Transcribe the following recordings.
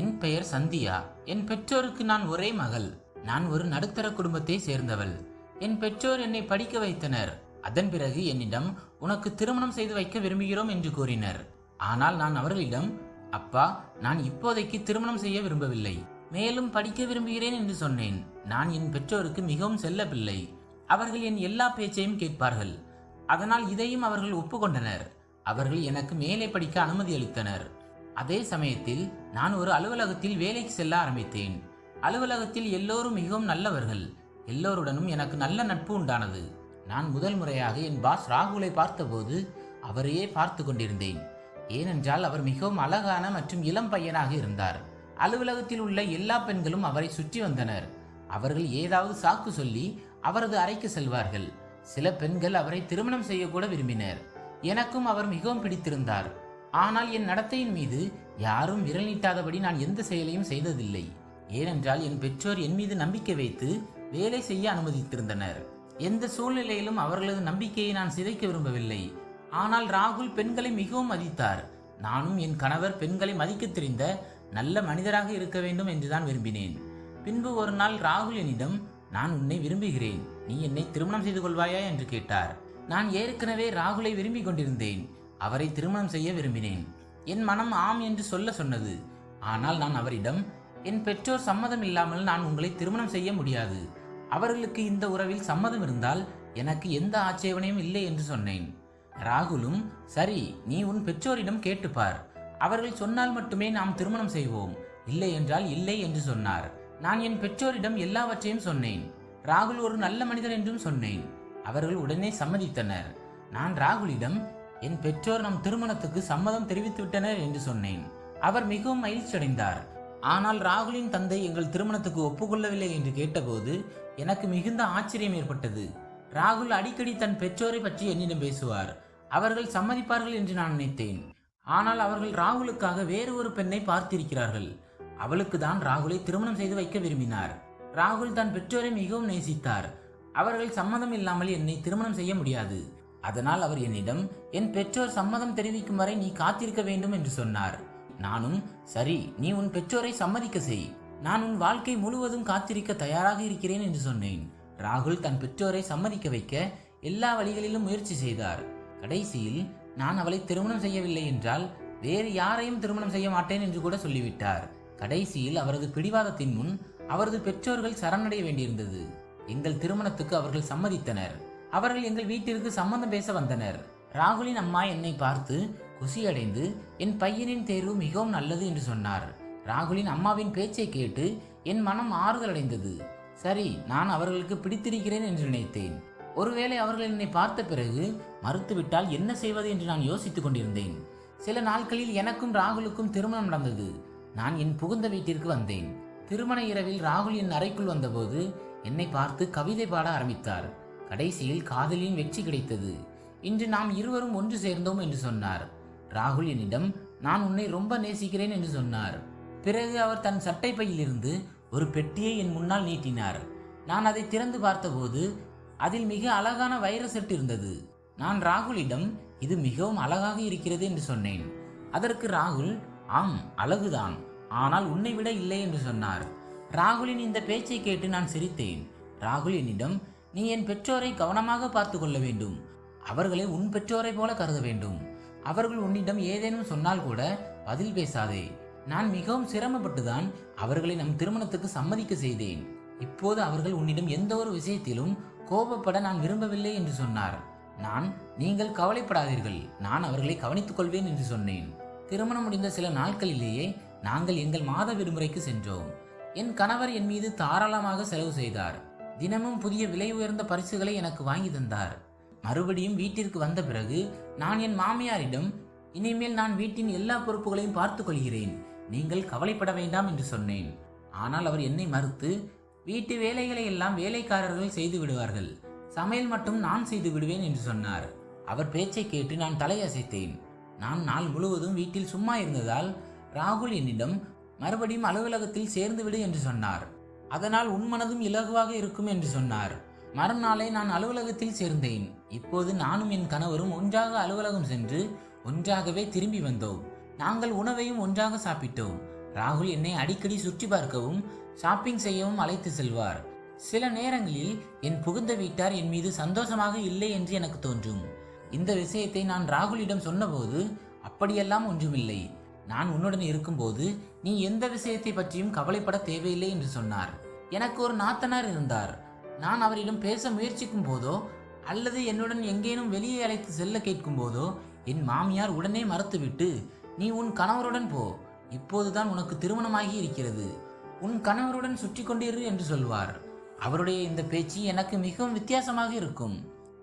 என் பெயர் சந்தியா. என் பெற்றோருக்கு நான் ஒரே மகள். நான் ஒரு நடுத்தர குடும்பத்தை சேர்ந்தவள். என் பெற்றோர் என்னை படிக்க வைத்தனர். அதன் பிறகு என்னிடம் உனக்கு திருமணம் செய்து வைக்க விரும்புகிறோம் என்று கூறினர். ஆனால் நான் அவர்களிடம் அப்பா நான் இப்போதைக்கு திருமணம் செய்ய விரும்பவில்லை. மேலும் படிக்க விரும்புகிறேன் என்று சொன்னேன். நான் என் பெற்றோருக்கு மிகவும் செல்ல பிள்ளை அவர்கள் என் எல்லா பேச்சையும் கேட்பார்கள். அதனால் இதையும் அவர்கள் ஒப்புக்கொண்டனர். அவர்கள் எனக்கு மேலே படிக்க அனுமதி அளித்தனர். அதே சமயத்தில் நான் ஒரு அலுவலகத்தில் வேலைக்கு செல்ல ஆரம்பித்தேன். அலுவலகத்தில் எல்லோரும் மிகவும் நல்லவர்கள். எல்லோருடனும் எனக்கு நல்ல நட்பு உண்டானது. நான் முதல் முறையாக என் பாஸ் ராகுலை பார்த்தபோது அவரையே பார்த்து கொண்டிருந்தேன். ஏனென்றால் அவர் மிகவும் அழகான மற்றும் இளம் பையனாக இருந்தார். அலுவலகத்தில் உள்ள எல்லா பெண்களும் அவரை சுற்றி வந்தனர். அவர்கள் ஏதாவது சாக்கு சொல்லி அவரது அறைக்கு செல்வார்கள். சில பெண்கள் அவரை திருமணம் செய்யக்கூட விரும்பினர். எனக்கும் அவர் மிகவும் பிடித்திருந்தார். ஆனால் என் நடத்தையின் மீது யாரும் விரல் நீட்டாதபடி நான் எந்த செயலையும் செய்ததில்லை. ஏனென்றால் என் பெற்றோர் என் மீது நம்பிக்கை வைத்து வேலை செய்ய அனுமதித்திருந்தனர். எந்த சூழ்நிலையிலும் அவர்களது நம்பிக்கையை நான் சிதைக்க விரும்பவில்லை. ஆனால் ராகுல் பெண்களை மிகவும் மதித்தார். நானும் என் கணவர் பெண்களை மதிக்கத் தெரிந்த நல்ல மனிதராக இருக்க வேண்டும் என்றுதான் விரும்பினேன். பின்பு ஒரு நாள் ராகுல் என்னிடம் நான் உன்னை விரும்புகிறேன். நீ என்னை திருமணம் செய்து கொள்வாயா? என்று கேட்டார். நான் ஏற்கனவே ராகுலை விரும்பிக் கொண்டிருந்தேன். அவரை திருமணம் செய்ய விரும்பினேன். என் மனம் ஆம் என்று சொல்ல சொன்னது. ஆனால் நான் அவரிடம் என் பெற்றோர் சம்மதம் இல்லாமல் நான் உங்களை திருமணம் செய்ய முடியாது. அவர்களுக்கு இந்த உறவில் சம்மதம் இருந்தால் எனக்கு எந்த ஆட்சேபனையும் இல்லை என்று சொன்னேன். ராகுலும் சரி நீ உன் பெற்றோரிடம் கேட்டுப்பார் அவர்கள் சொன்னால் மட்டுமே நாம் திருமணம் செய்வோம். இல்லை என்றால் இல்லை என்று சொன்னார். நான் என் பெற்றோரிடம் எல்லாவற்றையும் சொன்னேன். ராகுல் ஒரு நல்ல மனிதர் என்றும் சொன்னேன். அவர்கள் உடனே சம்மதித்தனர். நான் ராகுலிடம் என் பெற்றோர் நம் திருமணத்துக்கு சம்மதம் தெரிவித்து விட்டனர் என்று சொன்னேன். அவர் மிகவும் மகிழ்ச்சியடைந்தார். ஆனால் ராகுலின் தந்தை எங்கள் திருமணத்துக்கு ஒப்புக்கொள்ளவில்லை என்று கேட்டபோது எனக்கு மிகுந்த ஆச்சரியம் ஏற்பட்டது. ராகுல் அடிக்கடி தன் பெற்றோரை பற்றி என்னிடம் பேசுவார். அவர்கள் சம்மதிப்பார்கள் என்று நான் நினைத்தேன். ஆனால் அவர்கள் ராகுலுக்காக வேறு ஒரு பெண்ணை பார்த்திருக்கிறார்கள். அவளுக்கு தான் ராகுலை திருமணம் செய்து வைக்க விரும்பினார். ராகுல் தன் பெற்றோரை மிகவும் நேசித்தார். அவர்கள் சம்மதம் இல்லாமல் என்னை திருமணம் செய்ய முடியாது. அதனால் அவர் என்னிடம் என் பெற்றோர் சம்மதம் தெரிவிக்கும் வரை நீ காத்திருக்க வேண்டும் என்று சொன்னார். நானும் சரி நீ உன் பெற்றோரை சம்மதிக்க செய். நான் உன் வாழ்க்கை முழுவதும் காத்திருக்க தயாராக இருக்கிறேன் என்று சொன்னேன். ராகுல் தன் பெற்றோரை சம்மதிக்க வைக்க எல்லா வழிகளிலும் முயற்சி செய்தார். கடைசியில் நான் அவளை திருமணம் செய்யவில்லை என்றால் வேறு யாரையும் திருமணம் செய்ய மாட்டேன் என்று கூட சொல்லிவிட்டார். கடைசியில் அவரது பிடிவாதத்தின் முன் அவரது பெற்றோர்கள் சரணடைய வேண்டியிருந்தது. எங்கள் திருமணத்துக்கு அவர்கள் சம்மதித்தனர். அவர்கள் எங்கள் வீட்டிற்கு சம்மந்தம் பேச வந்தனர். ராகுலின் அம்மா என்னை பார்த்து குசியடைந்து என் பையனின் தேர்வு மிகவும் நல்லது என்று சொன்னார். ராகுலின் அம்மாவின் பேச்சை கேட்டு என் மனம் ஆறுதல் அடைந்தது சரி நான் அவர்களுக்கு பிடித்திருக்கிறேன் என்று நினைத்தேன். ஒருவேளை அவர்கள் என்னை பார்த்த பிறகு மறுத்துவிட்டால் என்ன செய்வது என்று நான் யோசித்துக் கொண்டிருந்தேன். சில நாட்களில் எனக்கும் ராகுலுக்கும் திருமணம் நடந்தது. நான் என் புகுந்த வீட்டிற்கு வந்தேன். திருமண இரவில் ராகுல் என் அறைக்குள் வந்தபோது என்னை பார்த்து கவிதை பாட ஆரம்பித்தார். கடைசியில் காதலின் வெற்றி கிடைத்தது. இன்று நாம் இருவரும் ஒன்று சேர்ந்தோம் என்று சொன்னார். ராகுல் என்னிடம் நான் உன்னை ரொம்ப நேசிக்கிறேன் என்று சொன்னார். பிறகு அவர் தன் சட்டை பையிலிருந்து ஒரு பெட்டியை என் முன்னால் நீட்டினார். நான் அதை திறந்து பார்த்தபோது அதில் மிக அழகான வைர செட் இருந்தது. நான் ராகுலிடம் இது மிகவும் அழகாக இருக்கிறது என்று சொன்னேன். அதற்கு ராகுல் ஆம் அழகுதான். ஆனால் உன்னை விட இல்லை என்று சொன்னார். ராகுலின் இந்த பேச்சை கேட்டு நான் சிரித்தேன். ராகுல் என்னிடம் நீ என் பெற்றோரை கவனமாக பார்த்து கொள்ள வேண்டும். அவர்களை உன் பெற்றோரை போல கருத வேண்டும். அவர்கள் உன்னிடம் ஏதேனும் சொன்னால் கூட பதில் பேசாதே. நான் மிகவும் சிரமப்பட்டுதான் அவர்களை நம் திருமணத்துக்கு சம்மதிக்க செய்தேன். இப்போது அவர்கள் உன்னிடம் எந்த ஒரு விஷயத்திலும் கோபப்பட நான் விரும்பவில்லை என்று சொன்னார். நான் நீங்கள் கவலைப்படாதீர்கள். நான் அவர்களை கவனித்துக் கொள்வேன் என்று சொன்னேன். திருமணம் முடிந்த சில நாட்களிலேயே நாங்கள் எங்கள் மாத விடுமுறைக்கு சென்றோம். என் கணவர் என் மீது தாராளமாக செலவு செய்தார். தினமும் புதிய விலை உயர்ந்த பரிசுகளை எனக்கு வாங்கி தந்தார். மறுபடியும் வீட்டிற்கு வந்த பிறகு நான் என் மாமியாரிடம் இனிமேல் நான் வீட்டின் எல்லா பொறுப்புகளையும் பார்த்துக் கொள்கிறேன். நீங்கள் கவலைப்பட வேண்டாம் என்று சொன்னேன். ஆனால் அவர் என்னை மறுத்து வீட்டு வேலைகளை எல்லாம் வேலைக்காரர்கள் செய்து விடுவார்கள். சமையல் மட்டும் நான் செய்து விடுவேன் என்று சொன்னார். அவர் பேச்சை கேட்டு நான் தலையசைத்தேன். நான் நாள் முழுவதும் வீட்டில் சும்மா இருந்ததால் ராகுல் என்னிடம் மறுபடியும் அலுவலகத்தில் சேர்ந்து விடு என்று சொன்னார். அதனால் உன் மனதும் இலகுவாக இருக்கும் என்று சொன்னார். மறுநாளை நான் அலுவலகத்தில் சேர்ந்தேன். இப்போது நானும் என் கணவரும் ஒன்றாக அலுவலகம் சென்று ஒன்றாகவே திரும்பி வந்தோம். நாங்கள் உணவையும் ஒன்றாக சாப்பிட்டோம். ராகுல் என்னை அடிக்கடி சுற்றி பார்க்கவும் ஷாப்பிங் செய்யவும் அழைத்து செல்வார். சில நேரங்களில் என் புகுந்த வீட்டார் என் மீது சந்தோஷமாக இல்லை என்று எனக்கு தோன்றும். இந்த விஷயத்தை நான் ராகுலிடம் சொன்னபோது அப்படியெல்லாம் ஒன்றுமில்லை. நான் உன்னுடன் இருக்கும்போது நீ எந்த விஷயத்தை பற்றியும் கவலைப்பட தேவையில்லை என்று சொன்னார். எனக்கு ஒரு நாத்தனார் இருந்தார். நான் அவரிடம் பேச முயற்சிக்கும் போதோ அல்லது என்னுடன் எங்கேனும் வெளியே அழைத்து செல்ல கேட்கும் போதோ என் மாமியார் உடனே மறுத்துவிட்டு நீ உன் கணவருடன் போ. இப்போதுதான் உனக்கு திருமணமாகி இருக்கிறது. உன் கணவருடன் சுற்றி கொண்டிரு என்று சொல்வார். அவருடைய இந்த பேச்சு எனக்கு மிகவும் வித்தியாசமாக இருக்கும்.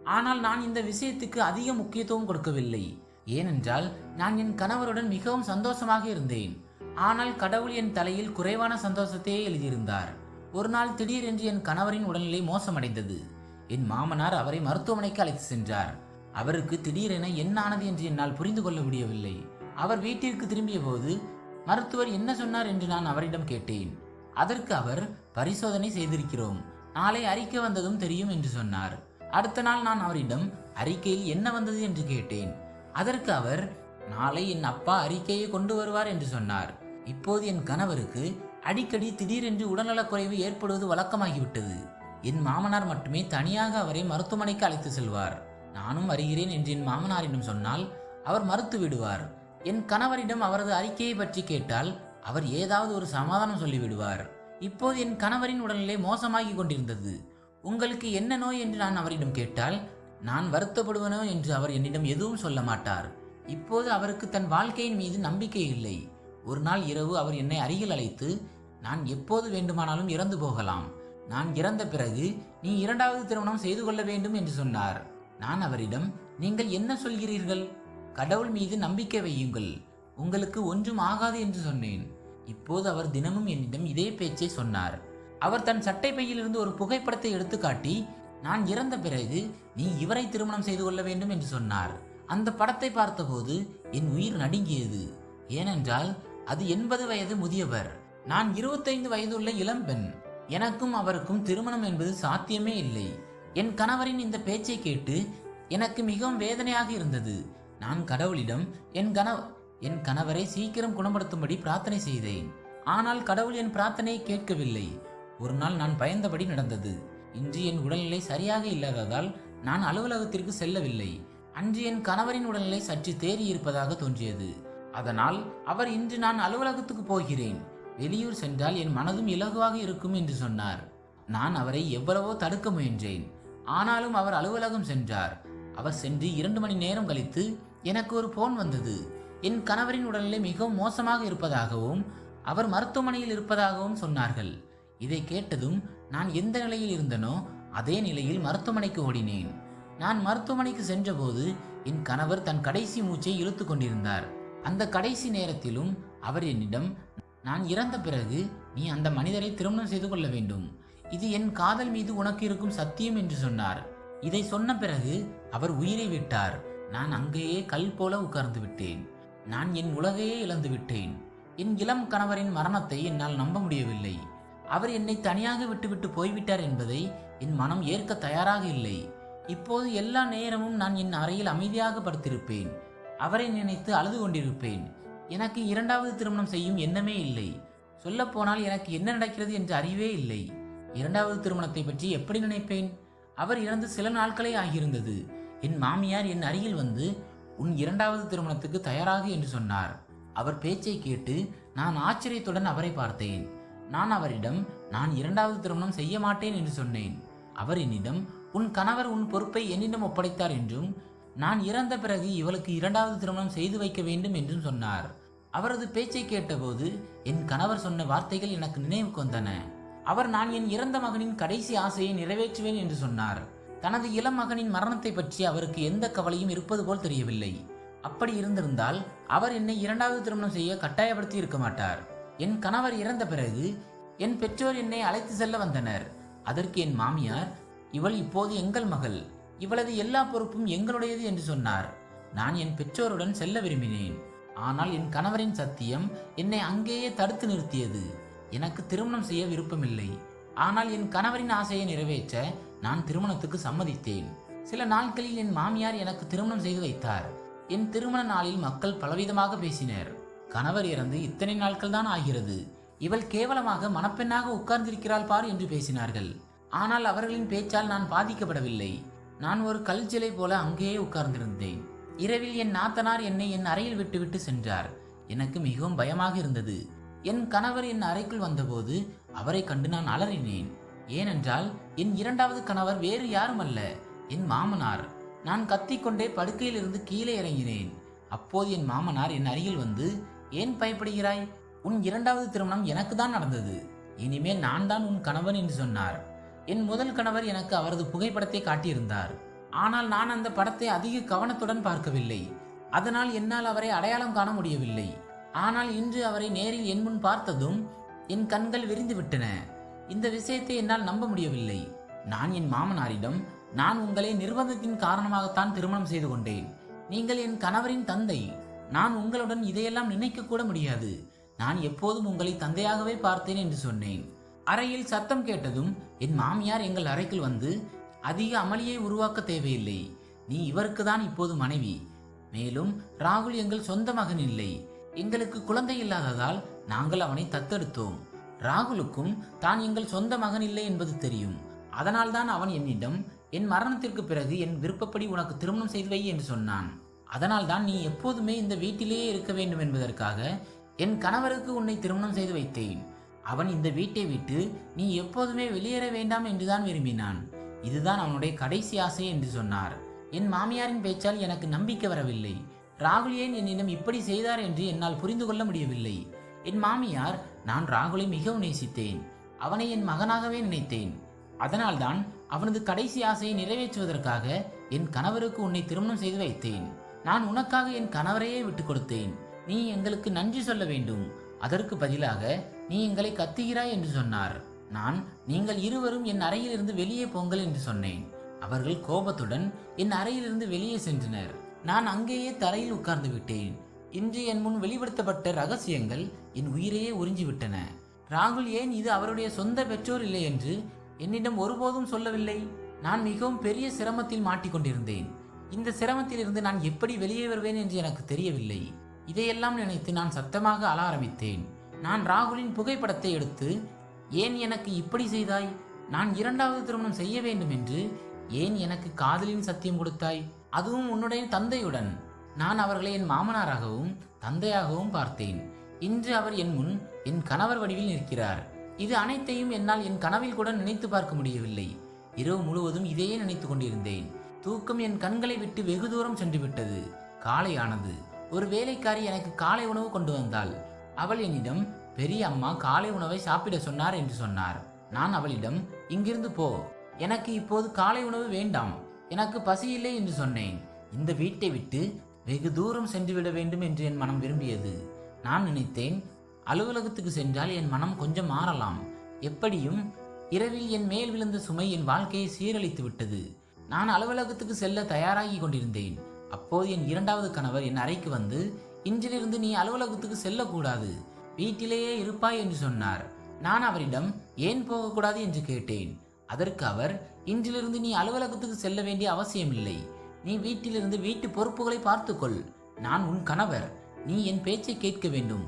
ஆனால் நான் இந்த விஷயத்துக்கு அதிக முக்கியத்துவம் கொடுக்கவில்லை. ஏனென்றால் நான் என் கணவருடன் மிகவும் சந்தோஷமாக இருந்தேன். ஆனால் கடவுள் என் தலையில் குறைவான சந்தோஷத்தையே எழுதியிருந்தார். ஒரு நாள் திடீரென்று என் கணவரின் உடல்நிலை மோசமடைந்தது. என் மாமனார் அவரை மருத்துவமனைக்கு அழைத்து சென்றார். அவருக்கு திடீரென என்ன ஆனது என்று என்னால் புரிந்து கொள்ள முடியவில்லை. அவர் வீட்டிற்கு திரும்பிய போது மருத்துவர் என்ன சொன்னார் என்று நான் அவரிடம் கேட்டேன். அதற்கு அவர் பரிசோதனை செய்திருக்கிறோம். நாளை அறிக்கை வந்ததும் தெரியும் என்று சொன்னார். அடுத்த நாள் நான் அவரிடம் அறிக்கையில் என்ன வந்தது? என்று கேட்டேன். அதற்கு அவர் நாளை என் அப்பா அறிக்கையை கொண்டு வருவார் என்று சொன்னார். இப்போது என் கணவருக்கு அடிக்கடி திடீரென்று உடல்நலக்குறைவு ஏற்படுவது வழக்கமாகிவிட்டது. என் மாமனார் மட்டுமே தனியாக அவரை மருத்துவமனைக்கு அழைத்து செல்வார். நானும் வருகிறேன் என்று என் மாமனாரிடம் சொன்னால் அவர் மறுத்து விடுவார். என் கணவரிடம் அவரது அறிக்கையை பற்றி கேட்டால் அவர் ஏதாவது ஒரு சமாதானம் சொல்லிவிடுவார் இப்போது என் கணவரின் உடல்நிலை மோசமாகி கொண்டிருந்தது. உங்களுக்கு என்ன நோய்? என்று நான் அவரிடம் கேட்டால் நான் வருத்தப்படுவனோ என்று அவர் என்னிடம் எதுவும் சொல்ல மாட்டார். இப்போது அவருக்கு தன் வாழ்க்கையின் மீது நம்பிக்கை இல்லை. ஒரு நாள் இரவு அவர் என்னை அருகில் அழைத்து நான் எப்போது வேண்டுமானாலும் இறந்து போகலாம். நான் இறந்த பிறகு நீ இரண்டாவது திருமணம் செய்து கொள்ள வேண்டும் என்று சொன்னார். நான் அவரிடம் நீங்கள் என்ன சொல்கிறீர்கள்? கடவுள் மீது நம்பிக்கை வையுங்கள். உங்களுக்கு ஒன்றும் ஆகாது என்று சொன்னேன். இப்போது அவர் தினமும் என்னிடம் இதே பேச்சை சொன்னார். அவர் தன் சட்டை பையிலிருந்து ஒரு புகைப்படத்தை எடுத்து காட்டி நான் இறந்த பிறகு நீ இவரை திருமணம் செய்து கொள்ள வேண்டும் என்று சொன்னார். அந்த படத்தை பார்த்தபோது என் உயிர் நடுங்கியது. ஏனென்றால் அது எண்பது வயது முதியவர். நான் இருபத்தைந்து வயதுள்ள இளம்பெண். எனக்கும் அவருக்கும் திருமணம் என்பது சாத்தியமே இல்லை. என் கணவரின் இந்த பேச்சை கேட்டு எனக்கு மிகவும் வேதனையாக இருந்தது. நான் கடவுளிடம் என் கணவ என் கணவரை சீக்கிரம் குணப்படுத்தும்படி பிரார்த்தனை செய்தேன். ஆனால் கடவுள் என் பிரார்த்தனையை கேட்கவில்லை. ஒரு நாள் நான் பயந்தபடி நடந்தது. இன்று என் உடல்நிலை சரியாக இல்லாததால் நான் அலுவலகத்திற்கு செல்லவில்லை. அன்று என் கணவரின் உடல்நிலை சற்று தேறி இருப்பதாக தோன்றியது. அதனால் அவர் இன்று நான் அலுவலகத்துக்கு போகிறேன். வெளியூர் சென்றால் என் மனதும் இலகுவாக இருக்கும் என்று சொன்னார். நான் அவரை எவ்வளவோ தடுக்க முயன்றேன். ஆனாலும் அவர் அலுவலகம் சென்றார். அவர் சென்று இரண்டு மணி நேரம் கழித்து எனக்கு ஒரு போன் வந்தது. என் கணவரின் உடல்நிலை மிகவும் மோசமாக இருப்பதாகவும் அவர் மருத்துவமனையில் இருப்பதாகவும் சொன்னார்கள். இதை கேட்டதும் நான் எந்த நிலையில் இருந்தனோ அதே நிலையில் மருத்துவமனைக்கு ஓடினேன். நான் மருத்துவமனைக்கு சென்றபோது என் கணவர் தன் கடைசி மூச்சை இழுத்து கொண்டிருந்தார். அந்த கடைசி நேரத்திலும் அவர் என்னிடம் நான் இறந்த பிறகு நீ அந்த மனிதரை திருமணம் செய்து கொள்ள வேண்டும். இது என் காதல் மீது உனக்கு இருக்கும் சத்தியம் என்று சொன்னார். இதை சொன்ன பிறகு அவர் உயிரை விட்டார். நான் அங்கேயே கல் போல உட்கார்ந்து விட்டேன். நான் என் உலகையே இழந்து விட்டேன். என் இளம் கணவரின் மரணத்தை என்னால் நம்ப முடியவில்லை. அவர் என்னை தனியாக விட்டுவிட்டு போய்விட்டார் என்பதை என் மனம் ஏற்க தயாராக இல்லை. இப்போது எல்லா நேரமும் நான் என் அறையில் அமைதியாக படுத்திருப்பேன். அவரை நினைத்து அழுது கொண்டிருப்பேன். எனக்கு இரண்டாவது திருமணம் செய்யும் எண்ணமே இல்லை. சொல்லப்போனால் எனக்கு என்ன நடக்கிறது என்று அறிவே இல்லை. இரண்டாவது திருமணத்தை பற்றி எப்படி நினைப்பேன்? அவர் இறந்து சில நாட்களே ஆகியிருந்தது. என் மாமியார் என் அருகில் வந்து உன் இரண்டாவது திருமணத்துக்கு தயாராகு என்று சொன்னார். அவர் பேச்சை கேட்டு நான் ஆச்சரியத்துடன் அவரை பார்த்தேன். நான் அவரிடம் நான் இரண்டாவது திருமணம் செய்ய மாட்டேன் என்று சொன்னேன். அவர் என்னிடம் உன் கணவர் உன் பொறுப்பை என்னிடம் ஒப்படைத்தார் என்றும் நான் இறந்த பிறகு இவளுக்கு இரண்டாவது திருமணம் செய்து வைக்க வேண்டும் என்றும் சொன்னார். அவரது பேச்சை கேட்டபோது என் கணவர் சொன்ன வார்த்தைகள் எனக்கு நினைவுக்கு வந்தன அவர் நான் என் இறந்த மகனின் கடைசி ஆசையை நிறைவேற்றுவேன் என்று சொன்னார். தனது இளம் மகனின் மரணத்தை பற்றி அவருக்கு எந்த கவலையும் இருப்பது போல் தெரியவில்லை. அப்படி இருந்திருந்தால் அவர் என்னை இரண்டாவது திருமணம் செய்ய கட்டாயப்படுத்தி இருக்க மாட்டார். என் கணவர் இறந்த பிறகு என் பெற்றோர் என்னை அழைத்து செல்ல வந்தனர். அதற்கு என் மாமியார் இவள் இப்போது எங்கள் மகள். இவளது எல்லா பொறுப்பும் எங்களுடையது என்று சொன்னார். நான் என் பெற்றோருடன் செல்ல விரும்பினேன். ஆனால் என் கணவரின் சத்தியம் என்னை அங்கேயே தடுத்து நிறுத்தியது. எனக்கு திருமணம் செய்ய விருப்பமில்லை. ஆனால் என் கணவரின் ஆசையை நிறைவேற்ற நான் திருமணத்துக்கு சம்மதித்தேன். சில நாட்களில் என் மாமியார் எனக்கு திருமணம் செய்து வைத்தார். என் திருமண நாளில் மக்கள் பலவிதமாக பேசினர். கணவர் இறந்து இத்தனை நாட்கள் தான் ஆகிறது. இவள் கேவலமாக மணப்பெண்ணாக உட்கார்ந்திருக்கிறாள் பார் என்று பேசினார்கள். ஆனால் அவர்களின் பேச்சால் நான் பாதிக்கப்படவில்லை. நான் ஒரு கல் சிலை போல அங்கேயே உட்கார்ந்திருந்தேன். இரவில் என் நாத்தனார் என்னை என் அறையில் விட்டுவிட்டு சென்றார். எனக்கு மிகவும் பயமாக இருந்தது. என் கணவர் என் அறைக்குள் வந்தபோது அவரை கண்டு நான் அலறினேன். ஏனென்றால் என் இரண்டாவது கணவர் வேறு யாரும் அல்ல என் மாமனார். நான் கத்திக்கொண்டே படுக்கையிலிருந்து கீழே இறங்கினேன். அப்போது என் மாமனார் என் அருகில் வந்து ஏன் பயப்படுகிறாய்? உன் இரண்டாவது திருமணம் எனக்கு தான் நடந்தது. இனிமேல் நான் தான் உன் கணவன் என்று சொன்னார். என் முதல் கணவர் எனக்கு அவரது புகைப்படத்தை காட்டியிருந்தார். ஆனால் நான் அந்த படத்தை அதிக கவனத்துடன் பார்க்கவில்லை. அதனால் என்னால் அவரை அடையாளம் காண முடியவில்லை. ஆனால் இன்று அவரை நேரில் என் முன் பார்த்ததும் என் கண்கள் விரிந்து விட்டன. இந்த விஷயத்தை என்னால் நம்ப முடியவில்லை. நான் என் மாமனாரிடம் நான் உங்களை நிர்பந்தத்தின் காரணமாகத்தான் திருமணம் செய்து கொண்டேன். நீங்கள் என் கணவரின் தந்தை. நான் உங்களுடன் இதையெல்லாம் நினைக்க கூட முடியாது. நான் எப்போதும் உங்களை தந்தையாகவே பார்த்தேன் என்று சொன்னேன். அறையில் சத்தம் கேட்டதும் என் மாமியார் எங்கள் அறைக்குள் வந்து அதிக அமளியை உருவாக்க தேவையில்லை. நீ இவருக்கு தான் இப்போது மனைவி. மேலும் ராகுல் எங்கள் சொந்த மகன் இல்லை. எங்களுக்கு குழந்தை இல்லாததால் நாங்கள் அவனை தத்தெடுத்தோம். ராகுலுக்கும் தான் எங்கள் சொந்த மகன் இல்லை என்பது தெரியும். அதனால்தான் அவன் என்னிடம் என் மரணத்திற்கு பிறகு என் விருப்பப்படி உனக்கு திருமணம் செய்து வை என்று சொன்னான். அதனால் தான் நீ எப்போதுமே இந்த வீட்டிலேயே இருக்க வேண்டும் என்பதற்காக என் கணவருக்கு உன்னை திருமணம் செய்து வைத்தேன். அவன் இந்த வீட்டை விட்டு நீ எப்போதுமே வெளியேற வேண்டாம் என்றுதான் விரும்பினான். இதுதான் அவனுடைய கடைசி ஆசை என்று சொன்னார். என் மாமியாரின் பேச்சால் எனக்கு நம்பிக்கை வரவில்லை. ராகுல் ஏன் என்னிடம் இப்படி செய்தார் என்று என்னால் புரிந்து கொள்ள முடியவில்லை. என் மாமியார் நான் ராகுலை மிகவும் நேசித்தேன். அவனை என் மகனாகவே நினைத்தேன். அதனால்தான் அவனது கடைசி ஆசையை நிறைவேற்றுவதற்காக என் கணவருக்கு உன்னை திருமணம் செய்து வைத்தேன். நான் உனக்காக என் கணவரையே விட்டு கொடுத்தேன். நீ எங்களுக்கு நன்றி சொல்ல வேண்டும். அதற்கு பதிலாக நீ எங்களை கத்துகிறாய் என்று சொன்னார். நான் நீங்கள் இருவரும் என் அறையிலிருந்து வெளியே போங்கள் என்று சொன்னேன். அவர்கள் கோபத்துடன் என் அறையிலிருந்து வெளியே சென்றனர். நான் அங்கேயே தரையில் உட்கார்ந்து விட்டேன். இன்று என் முன் வெளிப்படுத்தப்பட்ட ரகசியங்கள் என் உயிரையே உறிஞ்சிவிட்டன. ராகுல் ஏன் இது அவருடைய சொந்த பெற்றோர் இல்லை என்று என்னிடம் ஒருபோதும் சொல்லவில்லை? நான் மிகவும் பெரிய சிரமத்தில் மாட்டிக்கொண்டிருந்தேன். இந்த சிரமத்திலிருந்து நான் எப்படி வெளியே வருவேன் என்று எனக்கு தெரியவில்லை. இதையெல்லாம் நினைத்து நான் சத்தமாக அழ ஆரம்பித்தேன். நான் ராகுலின் புகைப்படத்தை எடுத்து ஏன் எனக்கு இப்படி செய்தாய்? நான் இரண்டாவது திருமணம் செய்ய வேண்டும் என்று ஏன் எனக்கு காதலின் சத்தியம் கொடுத்தாய்? அதுவும் உன்னுடைய தந்தையுடன். நான் அவர்களை என் மாமனாராகவும் தந்தையாகவும் பார்த்தேன். இன்று அவர் என் முன் என் கணவர் வடிவில் நிற்கிறார். இது அனைத்தையும் என்னால் என் கனவில் கூட நினைத்து பார்க்க முடியவில்லை. இரவு முழுவதும் இதையே நினைத்து கொண்டிருந்தேன். தூக்கம் என் கண்களை விட்டு வெகு தூரம் சென்று விட்டது காலை ஆனது ஒரு வேலைக்காரி எனக்கு காலை உணவு கொண்டு வந்தாள். அவள் என்னிடம் பெரிய அம்மா காலை உணவை சாப்பிட சொன்னார் என்று சொன்னார். நான் அவளிடம் இங்கிருந்து போ. எனக்கு இப்போது காலை உணவு வேண்டாம். எனக்கு பசியில்லை என்று சொன்னேன். இந்த வீட்டை விட்டு வெகு தூரம் சென்றுவிட வேண்டும் என்று என் மனம் விரும்பியது. நான் நினைத்தேன் அலுவலகத்துக்கு சென்றால் என் மனம் கொஞ்சம் மாறலாம். எப்படியும் இரவில் என் மேல் விழுந்த சுமை என் வாழ்க்கையை சீரழித்து விட்டது நான் அலுவலகத்துக்கு செல்ல தயாராகி கொண்டிருந்தேன். அப்போது என் இரண்டாவது கணவர் என் அறைக்கு வந்து இன்றிலிருந்து நீ அலுவலகத்துக்கு செல்லக்கூடாது. வீட்டிலேயே இருப்பாய் என்று சொன்னார். நான் அவரிடம் ஏன் போகக்கூடாது? என்று கேட்டேன். அதற்கு அவர் இன்றிலிருந்து நீ அலுவலகத்துக்கு செல்ல வேண்டிய அவசியமில்லை. நீ வீட்டிலிருந்து வீட்டு பொறுப்புகளை பார்த்துக்கொள். நான் உன் கணவர். நீ என் பேச்சை கேட்க வேண்டும்.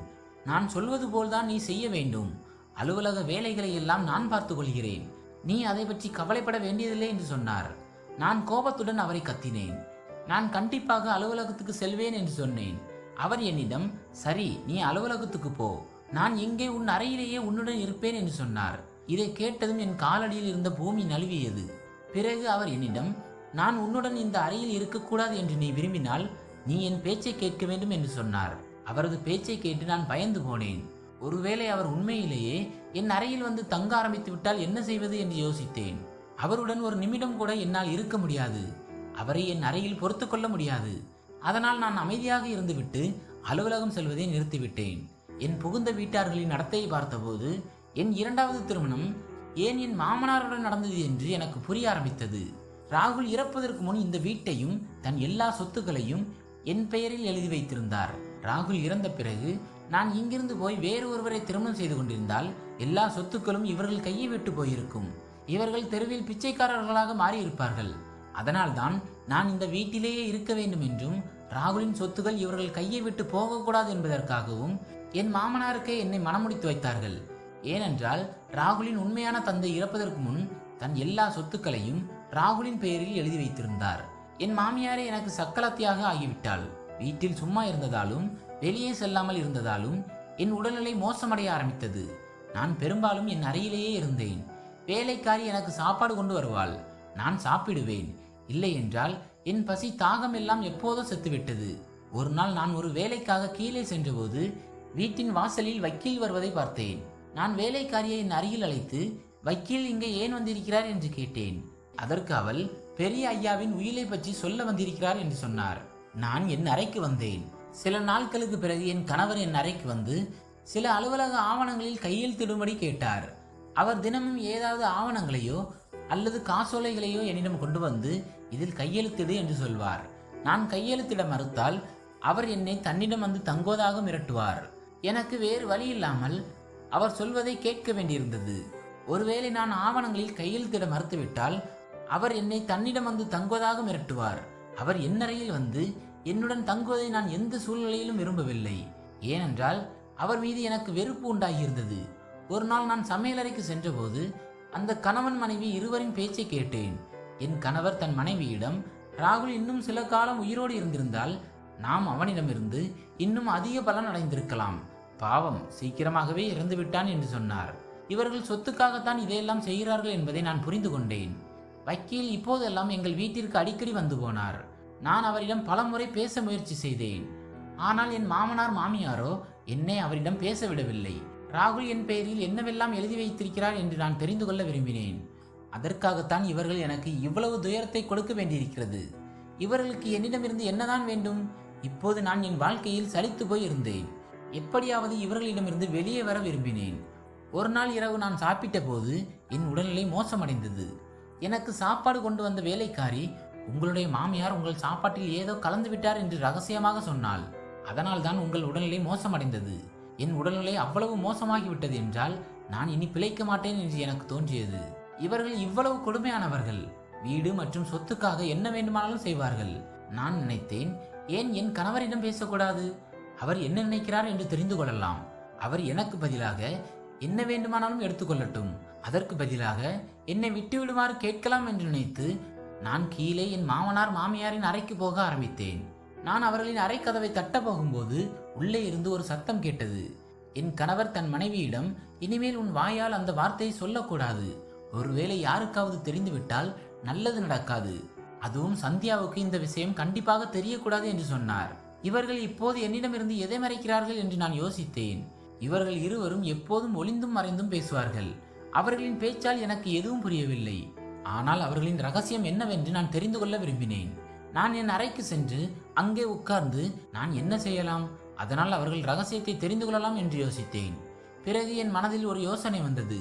நான் சொல்வது போல்தான் நீ செய்ய வேண்டும். அலுவலக வேலைகளை எல்லாம் நான் பார்த்துக் கொள்கிறேன். நீ அதை பற்றி கவலைப்பட வேண்டியதில்லை என்று சொன்னார். நான் கோபத்துடன் அவரை கத்தினேன். நான் கண்டிப்பாக அலுவலகத்துக்கு செல்வேன் என்று சொன்னேன். அவர் என்னிடம் சரி நீ அலுவலகத்துக்கு போ. நான் எங்கே உன் அறையிலேயே உன்னுடன் இருப்பேன் என்று சொன்னார். இதை கேட்டதும் என் காலடியில் இருந்த பூமி நழுவியது. பிறகு அவர் என்னிடம் நான் உன்னுடன் இந்த அறையில் இருக்கக்கூடாது என்று நீ விரும்பினால் நீ என் பேச்சை கேட்க வேண்டும் என்று சொன்னார். அவரது பேச்சை கேட்டு நான் பயந்து போனேன். ஒருவேளை அவர் உண்மையிலேயே என் அறையில் வந்து தங்க ஆரம்பித்து விட்டால் என்ன செய்வது? என்று யோசித்தேன். அவருடன் ஒரு நிமிடம் கூட என்னால் இருக்க முடியாது. அவரை என் அறையில் பொறுத்து கொள்ள முடியாது. அதனால் நான் அமைதியாக இருந்துவிட்டு அலுவலகம் செல்வதை நிறுத்திவிட்டேன். என் புகுந்த வீட்டார்களின் நடத்தையை பார்த்தபோது என் இரண்டாவது திருமணம் ஏன் என் மாமனாருடன் நடந்தது என்று எனக்கு புரிய ஆரம்பித்தது. ராகுல் இறப்பதற்கு முன் இந்த வீட்டையும் தன் எல்லா சொத்துக்களையும் என் பெயரில் எழுதி வைத்திருந்தார். ராகுல் இறந்த பிறகு நான் இங்கிருந்து போய் வேறு ஒருவரை திருமணம் செய்து கொண்டிருந்தால் எல்லா சொத்துக்களும் இவர்கள் கையை விட்டு போயிருக்கும். இவர்கள் தெருவில் பிச்சைக்காரர்களாக மாறியிருப்பார்கள். அதனால்தான் நான் இந்த வீட்டிலேயே இருக்க வேண்டும் என்றும் ராகுலின் சொத்துகள் இவர்கள் கையை விட்டு போகக்கூடாது என்பதற்காகவும் என் மாமனாருக்கே என்னை மனமுடித்து வைத்தார்கள். ஏனென்றால் ராகுலின் உண்மையான தந்தை இறப்பதற்கு முன் தன் எல்லா சொத்துக்களையும் ராகுலின் பெயரில் எழுதி வைத்திருந்தார். என் மாமியாரே எனக்கு சக்கலத்தியாக ஆகிவிட்டாள். வீட்டில் சும்மா இருந்ததாலும் வெளியே செல்லாமல் இருந்ததாலும் என் உடல்நிலை மோசமடைய ஆரம்பித்தது. நான் பெரும்பாலும் என் அறையிலேயே இருந்தேன். வேலைக்காரி எனக்கு சாப்பாடு கொண்டு வருவாள். நான் சாப்பிடுவேன். இல்லை என்றால் என் பசி தாகம் எல்லாம் எப்போதோ செத்துவிட்டது. ஒரு நாள் நான் ஒரு வேலைக்காக கீழே சென்றபோது வீட்டின் வாசலில் வக்கீல் வருவதை பார்த்தேன். நான் வேலைக்காரியை என் அருகில் அழைத்து வக்கீல் இங்கே ஏன் வந்திருக்கிறார்? என்று கேட்டேன். அதற்கு அவள் பெரிய ஐயாவின் உயிலை பற்றி சொல்ல வந்திருக்கிறார் என்று சொன்னார். நான் என் அறைக்கு வந்தேன். சில நாட்களுக்கு பிறகு என் கணவர் என் அறைக்கு வந்து சில அலுவலக ஆவணங்களில் கையெழுத்திடும்படி கேட்டார். அவர் தினமும் ஏதாவது ஆவணங்களையோ அல்லது காசோலைகளையோ என்னிடம் கொண்டு வந்து இதில் கையெழுத்திடு என்று சொல்வார். நான் கையெழுத்திட மறுத்தால் அவர் என்னை தன்னிடம் வந்து தங்குவதாக மிரட்டுவார். எனக்கு வேறு வழி இல்லாமல் அவர் சொல்வதை கேட்க வேண்டியிருந்தது. ஒருவேளை நான் ஆவணங்களில் கையெழுத்திட மறுத்துவிட்டால் அவர் என்னை தன்னிடம் வந்து தங்குவதாக மிரட்டுவார். அவர் என்னறையில் வந்து என்னுடன் தங்குவதை நான் எந்த சூழ்நிலையிலும் விரும்பவில்லை. ஏனென்றால் அவர் மீது எனக்கு வெறுப்பு உண்டாகியிருந்தது. ஒரு நாள் நான் சமையலறைக்கு சென்றபோது அந்த கணவன் மனைவி இருவரின் பேச்சை கேட்டேன். என் கணவர் தன் மனைவியிடம் ராகுல் இன்னும் சில காலம் உயிரோடு இருந்திருந்தால் நாம் அவனிடமிருந்து இன்னும் அதிக பலன் அடைந்திருக்கலாம். பாவம் சீக்கிரமாகவே இறந்துவிட்டான் என்று சொன்னார். இவர்கள் சொத்துக்காகத்தான் இதையெல்லாம் செய்கிறார்கள் என்பதை நான் புரிந்து கொண்டேன். வக்கீல் இப்போதெல்லாம் எங்கள் வீட்டிற்கு அடிக்கடி வந்து போனார். நான் அவரிடம் பலமுறை பேச முயற்சி செய்தேன். ஆனால் என் மாமனார் மாமியாரோ என்னை அவரிடம் பேச விடவில்லை. ராகுல் என் பெயரில் என்னவெல்லாம் எழுதி வைத்திருக்கிறார் என்று நான் தெரிந்து கொள்ள விரும்பினேன். அதற்காகத்தான் இவர்கள் எனக்கு இவ்வளவு துயரத்தை கொடுக்க வேண்டியிருக்கிறது. இவர்களுக்கு என்னிடமிருந்து என்னதான் வேண்டும்? இப்போது நான் என் வாழ்க்கையில் சலித்து போய் இருந்தேன் எப்படியாவது இவர்களிடமிருந்து வெளியே வர விரும்பினேன். ஒரு நாள் இரவு நான் சாப்பிட்ட போது என் உடல்நிலை மோசமடைந்தது. எனக்கு சாப்பாடு கொண்டு வந்த வேலைக்காரி உங்களுடைய மாமியார் உங்கள் சாப்பாட்டில் ஏதோ கலந்து விட்டார் என்று ரகசியமாக சொன்னாள். அதனால் தான் உங்கள் உடல்நிலை மோசமடைந்தது. என் உடல்நிலை அவ்வளவு மோசமாகிவிட்டது என்றால் நான் இனி பிழைக்க மாட்டேன் என்று எனக்கு தோன்றியது. இவர்கள் இவ்வளவு கொடுமையானவர்கள். வீடு மற்றும் சொத்துக்காக என்ன வேண்டுமானாலும் செய்வார்கள். நான் நினைத்தேன் ஏன் என் கணவரிடம் பேசக்கூடாது? அவர் என்ன நினைக்கிறார் என்று தெரிந்து கொள்ளலாம். அவர் எனக்கு பதிலாக என்ன வேண்டுமானாலும் எடுத்துக்கொள்ளட்டும். அதற்கு பதிலாக என்னை விட்டு விடுமாறு கேட்கலாம் என்று நினைத்து நான் கீழே என் மாமனார் மாமியாரின் அறைக்கு போக ஆரம்பித்தேன். நான் அவர்களின் அறைக்கதவை தட்ட போகும்போது உள்ளே இருந்து ஒரு சத்தம் கேட்டது. என் கணவர் தன் மனைவியிடம் இனிமேல் உன் வாயால் அந்த வார்த்தையை சொல்லக்கூடாது. ஒருவேளை யாருக்காவது தெரிந்துவிட்டால் நல்லது நடக்காது. அதுவும் சந்தியாவுக்கு இந்த விஷயம் கண்டிப்பாக தெரியக்கூடாது என்று சொன்னார். இவர்கள் இப்போது என்னிடமிருந்து எதை மறைக்கிறார்கள் என்று நான் யோசித்தேன். இவர்கள் இருவரும் எப்போதும் ஒளிந்தும் மறைந்தும் பேசுவார்கள். அவர்களின் பேச்சால் எனக்கு எதுவும் புரியவில்லை. ஆனால் அவர்களின் ரகசியம் என்னவென்று நான் தெரிந்து கொள்ள விரும்பினேன். நான் என் அறைக்கு சென்று அங்கே உட்கார்ந்து நான் என்ன செய்யலாம்? அதனால் அவர்கள் ரகசியத்தை தெரிந்து கொள்ளலாம் என்று யோசித்தேன். பிறகு என் மனதில் ஒரு யோசனை வந்தது.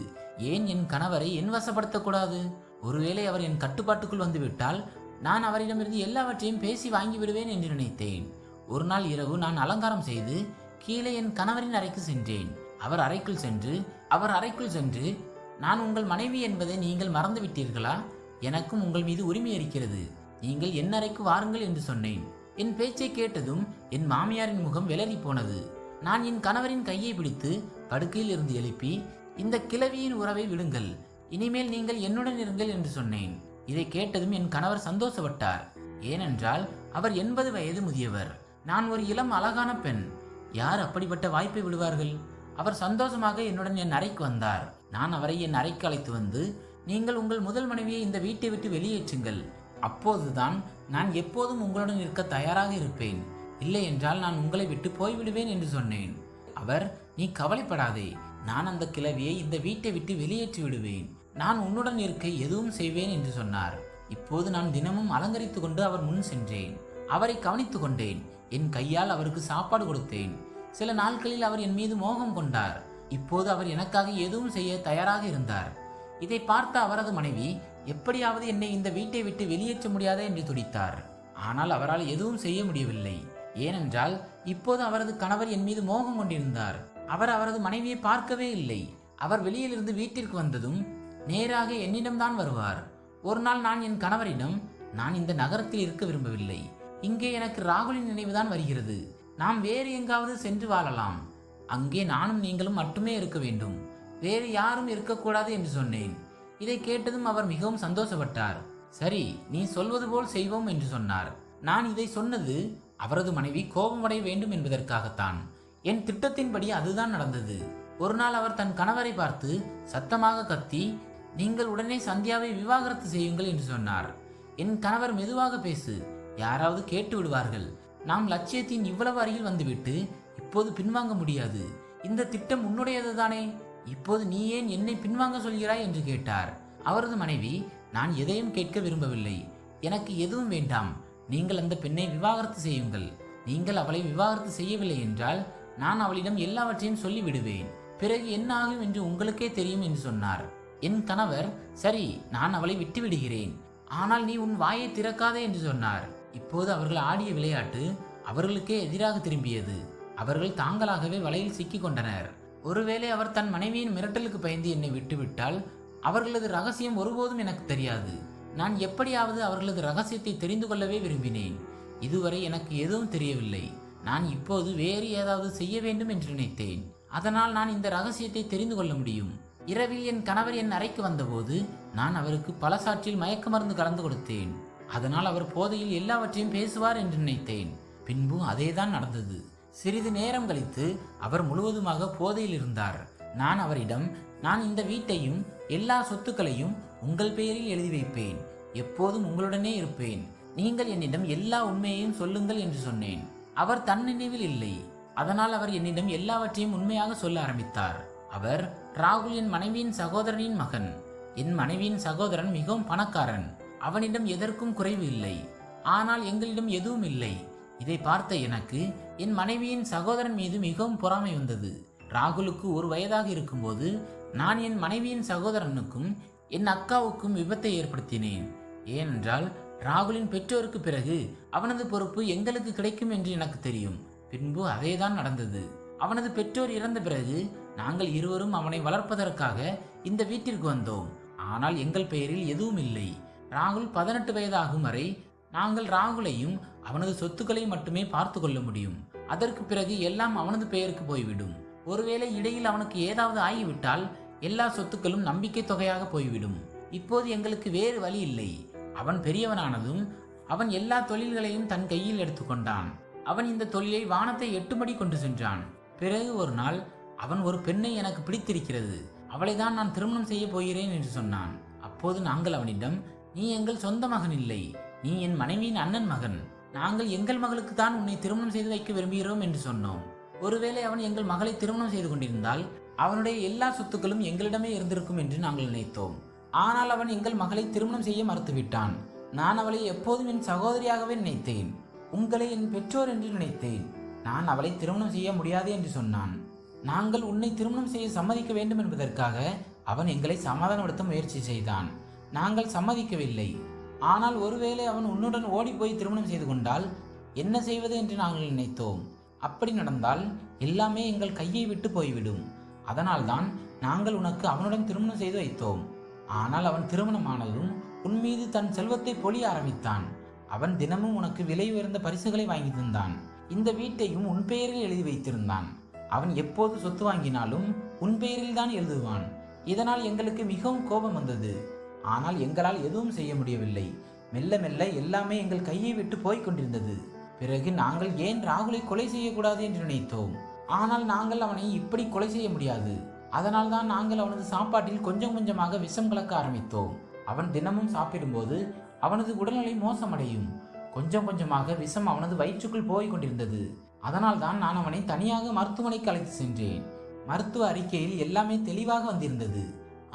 ஏன் என் கணவரை என் வசப்படுத்தக்கூடாது ஒருவேளை அவர் என் கட்டுப்பாட்டுக்குள் வந்துவிட்டால் நான் அவரிடமிருந்து எல்லாவற்றையும் பேசி வாங்கி விடுவேன் என்று நினைத்தேன். ஒரு நாள் இரவு நான் அலங்காரம் செய்து கீழே என் கணவரின் அறைக்கு சென்றேன். அவர் அறைக்குள் சென்று அவர் அறைக்குள் சென்று நான் உங்கள் மனைவி என்பதை நீங்கள் மறந்துவிட்டீர்களா? எனக்கும் உங்கள் மீது உரிமை இருக்கிறது. நீங்கள் என் அறைக்கு வாருங்கள் என்று சொன்னேன். என் பேச்சை கேட்டதும் என் மாமியாரின் முகம் விலகி போனது. நான் என் கணவரின் கையை பிடித்து படுக்கையில் இருந்து எழுப்பி இந்த கிழவியின் உறவை விடுங்கள். இனிமேல் நீங்கள் என்னுடன் இருங்கள் என்று சொன்னேன். இதை கேட்டதும் என் கணவர் சந்தோஷப்பட்டார். ஏனென்றால் அவர் எண்பது வயது முதியவர். நான் ஒரு இளம் அழகான பெண். யார் அப்படிப்பட்ட வாய்ப்பை விடுவார்கள்? அவர் சந்தோஷமாக என்னுடன் என் அறைக்கு வந்தார். நான் அவரை என் அறைக்கு அழைத்து வந்து நீங்கள் உங்கள் முதல் மனைவியை இந்த வீட்டை விட்டு வெளியேற்றுங்கள். அப்போதுதான் நான் எப்போதும் உங்களுடன் இருக்க தயாராக இருப்பேன். இல்லை என்றால் நான் உங்களை விட்டு போய்விடுவேன் என்று சொன்னேன். அவர் நீ கவலைப்படாதே. நான் அந்த கிழவியை இந்த வீட்டை விட்டு வெளியேற்றி விடுவேன். நான் உன்னுடன் இருக்க எதுவும் செய்வேன் என்று சொன்னார். இப்போது நான் தினமும் அலங்கரித்து கொண்டு அவர் முன் சென்றேன். அவரை கவனித்துக் கொண்டேன். என் கையால் அவருக்கு சாப்பாடு கொடுத்தேன். சில நாட்களில் அவர் என் மீது மோகம் கொண்டார். இப்போது அவர் எனக்காக எதுவும் செய்ய தயாராக இருந்தார். இதை பார்த்த அவரது மனைவி எப்படியாவது என்னை இந்த வீட்டை விட்டு வெளியேற்ற முடியாதா என்று துடித்தார். ஆனால் அவரால் எதுவும் செய்ய முடியவில்லை. ஏனென்றால் இப்போது அவரது கணவர் என் மீது மோகம் கொண்டிருந்தார். அவர் அவரது மனைவியை பார்க்கவே இல்லை. அவர் வெளியிலிருந்து வீட்டிற்கு வந்ததும் நேராக என்னிடம்தான் வருவார். ஒரு நாள் நான் என் கணவரிடம் நான் இந்த நகரத்தில் இருக்க விரும்பவில்லை. இங்கே எனக்கு ராகுலின் நினைவுதான் வருகிறது. நாம் வேறு எங்காவது சென்று வாழலாம். அங்கே நானும் நீங்களும் மட்டுமே இருக்க வேண்டும். வேறு யாரும் இருக்கக்கூடாது என்று சொன்னேன். இதை கேட்டதும் அவர் மிகவும் சந்தோஷப்பட்டார். சரி நீ சொல்வது போல் செய்வோம் என்று சொன்னார். நான் இதை சொன்னது அவரது மனைவி கோபமடைய வேண்டும் என்பதற்காகத்தான். என் திட்டத்தின்படி அதுதான் நடந்தது. ஒரு நாள் அவர் தன் கணவரை பார்த்து சத்தமாக கத்தி நீங்கள் உடனே சந்தியாவை விவாகரத்து செய்யுங்கள் என்று சொன்னார். என் கணவர் மெதுவாக பேசு யாராவது கேட்டு விடுவார்கள். நாம் லட்சியத்தின் இவ்வளவு அருகில் வந்துவிட்டு இப்போது பின்வாங்க முடியாது. இந்த திட்டம் உன்னுடையது தானே? இப்போது நீ ஏன் என்னை பின்வாங்க சொல்கிறாய் என்று கேட்டார். அவரது மனைவி நான் எதையும் கேட்க விரும்பவில்லை. எனக்கு எதுவும் வேண்டாம். நீங்கள் அந்த பெண்ணை விவாகரத்து செய்யுங்கள். நீங்கள் அவளை விவாகரத்து செய்யவில்லை என்றால் நான் அவளிடம் எல்லாவற்றையும் சொல்லிவிடுவேன். பிறகு என்ன ஆகும் என்று உங்களுக்கே தெரியும் என்று சொன்னார். என் கணவர் சரி நான் அவளை விட்டு விடுகிறேன் ஆனால் நீ உன் வாயை திறக்காதே என்று சொன்னார். இப்போது அவர்கள் ஆடிய விளையாட்டு அவர்களுக்கே எதிராக திரும்பியது. அவர்கள் தாங்களாகவே வலையில் சிக்கிக் கொண்டனர். ஒருவேளை அவர் தன் மனைவியின் மிரட்டலுக்கு பயந்து என்னை விட்டுவிட்டால் அவர்களது ரகசியம் ஒருபோதும் எனக்கு தெரியாது. நான் எப்படியாவது அவர்களது ரகசியத்தை தெரிந்து கொள்ளவே விரும்பினேன். இதுவரை எனக்கு எதுவும் தெரியவில்லை. நான் இப்போது வேறு ஏதாவது செய்ய வேண்டும் என்று நினைத்தேன். அதனால் நான் இந்த ரகசியத்தை தெரிந்து கொள்ள முடியும். இரவில் என் கணவர் என் அறைக்கு வந்தபோது நான் அவருக்கு பலசாற்றில் மயக்க மருந்து கலந்து கொடுத்தேன். அதனால் அவர் போதையில் எல்லாவற்றையும் பேசுவார் என்று நினைத்தேன். பின்பு அதேதான் நடந்தது. சிறிது நேரம் கழித்து அவர் முழுவதுமாக போதையில் இருந்தார் நான் அவரிடம் நான் இந்த வீட்டையும் எல்லா சொத்துக்களையும் உங்கள் பெயரில் எழுதி வைப்பேன். எப்போதும் உங்களுடனே இருப்பேன். நீங்கள் என்னிடம் எல்லா உண்மையையும் சொல்லுங்கள் என்று சொன்னேன். அவர் தன் நினைவில் இல்லை. அதனால் அவர் என்னிடம் எல்லாவற்றையும் உண்மையாக சொல்ல ஆரம்பித்தார். அவர் ராகுல் என் மனைவியின் சகோதரனின் மகன். என் மனைவியின் சகோதரன் மிகவும் பணக்காரன். அவனிடம் எதற்கும் குறைவு இல்லை. ஆனால் எங்களிடம் எதுவும் இல்லை. இதை பார்த்த எனக்கு என் மனைவியின் சகோதரன் மீது மிகவும் பொறாமை வந்தது. ராகுலுக்கு ஒரு வயதாக இருக்கும்போது நான் என் மனைவியின் சகோதரனுக்கும் என் அக்காவுக்கும் விபத்தை ஏற்படுத்தினேன். ஏனென்றால் ராகுலின் பெற்றோருக்கு பிறகு அவனது பொறுப்பு எங்களுக்கு கிடைக்கும் என்று எனக்கு தெரியும். பின்பு அதேதான் நடந்தது. அவனது பெற்றோர் இறந்த பிறகு நாங்கள் இருவரும் அவனை வளர்ப்பதற்காக இந்த வீட்டிற்கு வந்தோம். ஆனால் எங்கள் பெயரில் எதுவும் இல்லை. ராகுல் பதினெட்டு வயதாகும் வரை நாங்கள் ராகுலையும் அவனது சொத்துக்களை மட்டுமே பார்த்து கொள்ள முடியும். அதற்கு பிறகு எல்லாம் அவனது பெயருக்கு போய்விடும். ஒருவேளை இடையில் அவனுக்கு ஏதாவது ஆகிவிட்டால் எல்லா சொத்துக்களும் நம்பிக்கை தொகையாக போய்விடும். இப்போது எங்களுக்கு வேறு வழி இல்லை. அவன் பெரியவனானதும் அவன் எல்லா தொழில்களையும் தன் கையில் எடுத்துக்கொண்டான். அவன் இந்த தொழிலை வானத்தை எட்டுமடி கொண்டு சென்றான். பிறகு ஒரு நாள் அவன் ஒரு பெண்ணை எனக்கு பிடித்திருக்கிறது. அவளை தான் நான் திருமணம் செய்ய போகிறேன் என்று சொன்னான். அப்போது நாங்கள் அவனிடம் நீ எங்கள் சொந்த மகன் இல்லை. நீ என் மனைவியின் அண்ணன் மகன். நாங்கள் எங்கள் மகளுக்கு தான் உன்னை திருமணம் செய்து வைக்க விரும்புகிறோம் என்று சொன்னோம். ஒருவேளை அவன் எங்கள் மகளை திருமணம் செய்து கொண்டிருந்தால் அவனுடைய எல்லா சொத்துக்களும் எங்களிடமே இருந்திருக்கும் என்று நாங்கள் நினைத்தோம். ஆனால் அவன் எங்கள் மகளை திருமணம் செய்ய மறுத்துவிட்டான். நான் அவளை எப்போதும் என் சகோதரியாகவே நினைத்தேன். உங்களை என் பெற்றோர் என்று நினைத்தேன். நான் அவளை திருமணம் செய்ய முடியாது என்று சொன்னான். நாங்கள் உன்னை திருமணம் செய்ய சம்மதிக்க வேண்டும் என்பதற்காக அவன் எங்களை சமாதானப்படுத்த முயற்சி செய்தான். நாங்கள் சம்மதிக்கவில்லை. ஆனால் ஒருவேளை அவன் உன்னுடன் ஓடிப்போய் திருமணம் செய்து கொண்டால் என்ன செய்வது என்று நாங்கள் நினைத்தோம். அப்படி நடந்தால் எல்லாமே எங்கள் கையை விட்டு போய்விடும். அதனால்தான் நாங்கள் உனக்கு அவனுடன் திருமணம் செய்து வைத்தோம். ஆனால் அவன் திருமணமானதும் உன் மீது தன் செல்வத்தை பொழிய ஆரம்பித்தான். அவன் தினமும் உனக்கு விலை உயர்ந்த பரிசுகளை வாங்கி தந்தான் இந்த வீட்டையும் உன் பெயரில் எழுதி வைத்திருந்தான். அவன் எப்போது சொத்து வாங்கினாலும் உன் பெயரில் தான் எழுதுவான். இதனால் எங்களுக்கு மிகவும் கோபம் வந்தது. ஆனால் எங்களால் எதுவும் செய்ய முடியவில்லை. மெல்ல மெல்ல எல்லாமே எங்கள் கையை விட்டு போய்க் கொண்டிருந்தது. பிறகு நாங்கள் ஏன் ராகுலை கொலை செய்யக்கூடாது என்று நினைத்தோம். ஆனால் நாங்கள் அவனை இப்படி கொலை செய்ய முடியாது. அதனால் தான் நாங்கள் அவனது சாப்பாட்டில் கொஞ்சம் கொஞ்சமாக விஷம் கலக்க ஆரம்பித்தோம். அவன் தினமும் சாப்பிடும்போது அவனது உடல்நிலை மோசமடையும். கொஞ்சம் கொஞ்சமாக விஷம் அவனது வயிற்றுக்குள் போய் கொண்டிருந்தது. அதனால் தான் நான் அவனை தனியாக மருத்துவமனைக்கு அழைத்து சென்றேன். மருத்துவ அறிக்கையில் எல்லாமே தெளிவாக வந்திருந்தது.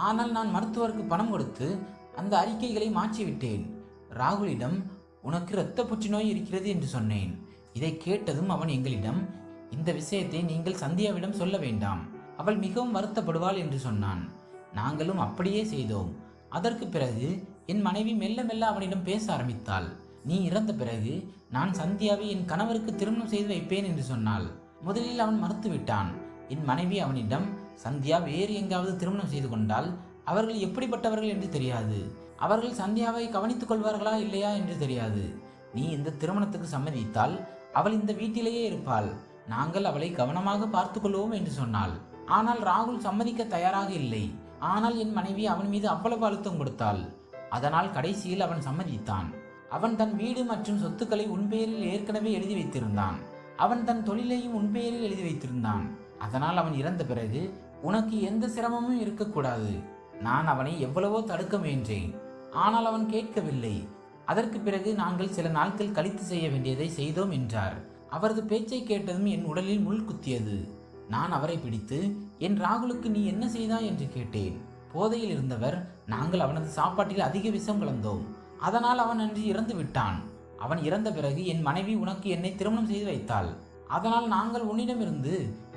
ஆனால் நான் மருத்துவருக்கு பணம் கொடுத்து அந்த அறிக்கைகளை மாற்றிவிட்டேன். ராகுலிடம் உனக்கு இரத்த புற்றுநோய் இருக்கிறது என்று சொன்னேன். இதை கேட்டதும் அவன் எங்களிடம் இந்த விஷயத்தை நீங்கள் சந்தியாவிடம் சொல்ல வேண்டாம். அவள் மிகவும் வருத்தப்படுவாள் என்று சொன்னான். நாங்களும் அப்படியே செய்தோம். அதற்கு பிறகு என் மனைவி மெல்ல மெல்ல அவனிடம் பேச ஆரம்பித்தாள். நீ இறந்த பிறகு நான் சந்தியாவை என் கணவருக்கு திருமணம் செய்து வைப்பேன் என்று சொன்னாள். முதலில் அவன் மறுத்துவிட்டான். என் மனைவி அவனிடம் சந்தியா வேறு எங்காவது திருமணம் செய்து கொண்டால் அவர்கள் எப்படிப்பட்டவர்கள் என்று தெரியாது. அவர்கள் சந்தியாவை கவனித்துக் கொள்வார்களா இல்லையா என்று தெரியாது. நீ இந்த திருமணத்துக்கு சம்மதித்தால் அவள் இந்த வீட்டிலேயே இருப்பாள். நாங்கள் அவளை கவனமாக பார்த்து கொள்வோம் என்று சொன்னாள். ஆனால் ராகுல் சம்மதிக்க தயாராக இல்லை. ஆனால் என் மனைவி அவன் மீது அவ்வளவு அழுத்தம் கொடுத்தாள். அதனால் கடைசியில் அவன் சம்மதித்தான். அவன் தன் வீடு மற்றும் சொத்துக்களை உன்பெயரில் ஏற்கனவே எழுதி வைத்திருந்தான். அவன் தன் தொழிலையும் உன்பெயரில் எழுதி வைத்திருந்தான். அதனால் அவன் இறந்த பிறகு உனக்கு எந்த சிரமமும் இருக்கக்கூடாது. நான் அவனை எவ்வளவோ தடுக்க முயன்றேன். ஆனால் அவன் கேட்கவில்லை. அதற்கு பிறகு நாங்கள் சில நாட்கள் கழித்து செய்ய வேண்டியதை செய்தோம் என்றார். அவரது பேச்சை கேட்டதும் என் உடலில் முள் குத்தியது. நான் அவரை பிடித்து என் ராகுலுக்கு நீ என்ன செய்தாய் என்று கேட்டேன். போதையில் இருந்தவர் நாங்கள் அவனது சாப்பாட்டில் அதிக விஷம் கலந்தோம். அதனால் அவன் அன்று இறந்து விட்டான். அவன் இறந்த பிறகு என் மனைவி உனக்கு என்னை திருமணம் செய்து வைத்தாள். அதனால் நாங்கள் உன்னிடமிருந்து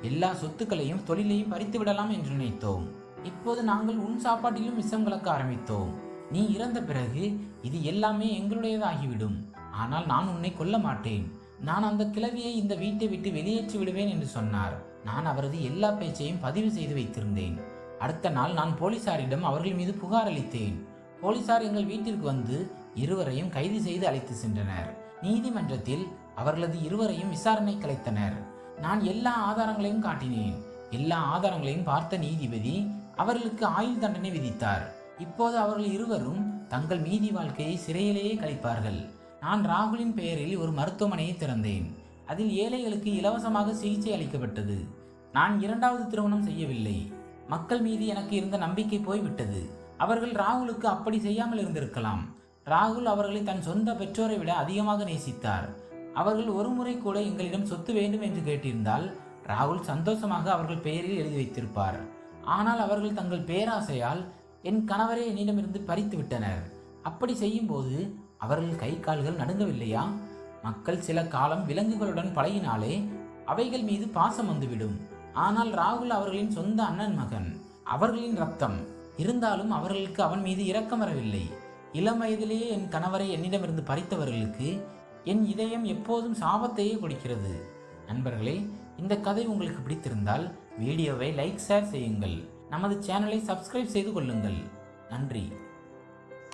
எல்லா சொத்துக்களையும் தொழிலையும் பறித்து விடலாம் என்று நினைத்தோம். இப்போது நாங்கள் உன் சாப்பாட்டிலும் விஷம் கலக்க ஆரம்பித்தோம். நீ இறந்த பிறகு இது எல்லாமே எங்களுடையதாகிவிடும். ஆனால் நான் உன்னை கொல்ல மாட்டேன். நான் அந்த கிழவியை இந்த வீட்டை விட்டு வெளியேற்றி விடுவேன் என்று சொன்னார். நான் அவரது எல்லா பேச்சையும் பதிவு செய்து வைத்திருந்தேன். அடுத்த நாள் நான் போலீசாரிடம் அவர்கள் மீது புகார் அளித்தேன். போலீசார் எங்கள் வீட்டிற்கு வந்து இருவரையும் கைது செய்து அழைத்து சென்றனர். நீதிமன்றத்தில் அவர்களது இருவரையும் விசாரணை கலைத்தனர் நான் எல்லா ஆதாரங்களையும் காட்டினேன். எல்லா ஆதாரங்களையும் பார்த்த நீதிபதி அவர்களுக்கு ஆயுள் தண்டனை விதித்தார். இப்போது அவர்கள் இருவரும் தங்கள் மீதி வாழ்க்கையை சிறையிலேயே கழிப்பார்கள். நான் ராகுலின் பெயரில் ஒரு மருத்துவமனையை திறந்தேன். அதில் ஏழைகளுக்கு இலவசமாக சிகிச்சை அளிக்கப்பட்டது. நான் இரண்டாவது திருமணம் செய்யவில்லை. மக்கள் மீது எனக்கு இருந்த நம்பிக்கை போய்விட்டது. அவர்கள் ராகுலுக்கு அப்படி செய்யாமல் இருந்திருக்கலாம். ராகுல் அவர்களை தன் சொந்த பெற்றோரை விட அதிகமாக நேசித்தார். அவர்கள் ஒரு முறை கூட எங்களிடம் சொத்து வேண்டும் என்று கேட்டிருந்தால் ராகுல் சந்தோஷமாக அவர்கள் பெயரில் எழுதி வைத்திருப்பார். ஆனால் அவர்கள் தங்கள் பேராசையால் என் கணவரை என்னிடமிருந்து பறித்து விட்டனர். அப்படி செய்யும்போது அவர்கள் கை கால்கள் நடுங்கவில்லையா? மக்கள் சில காலம் விலங்குகளுடன் பழகினாலே அவைகள் மீது பாசம் வந்துவிடும். ஆனால் ராகுல் அவர்களின் சொந்த அண்ணன் மகன் அவர்களின் ரத்தம். இருந்தாலும் அவர்களுக்கு அவன் மீது இரக்கம் வரவில்லை. இளம் வயதிலேயே என் கணவரை என்னிடமிருந்து பறித்தவர்களுக்கு என் இதயம் எப்போதும் சாபத்தையே கொடுக்கிறது. நண்பர்களே இந்த கதை உங்களுக்கு பிடித்திருந்தால் வீடியோவை லைக் ஷேர் செய்யுங்கள். நமது சேனலை சப்ஸ்கிரைப் செய்து கொள்ளுங்கள். நன்றி.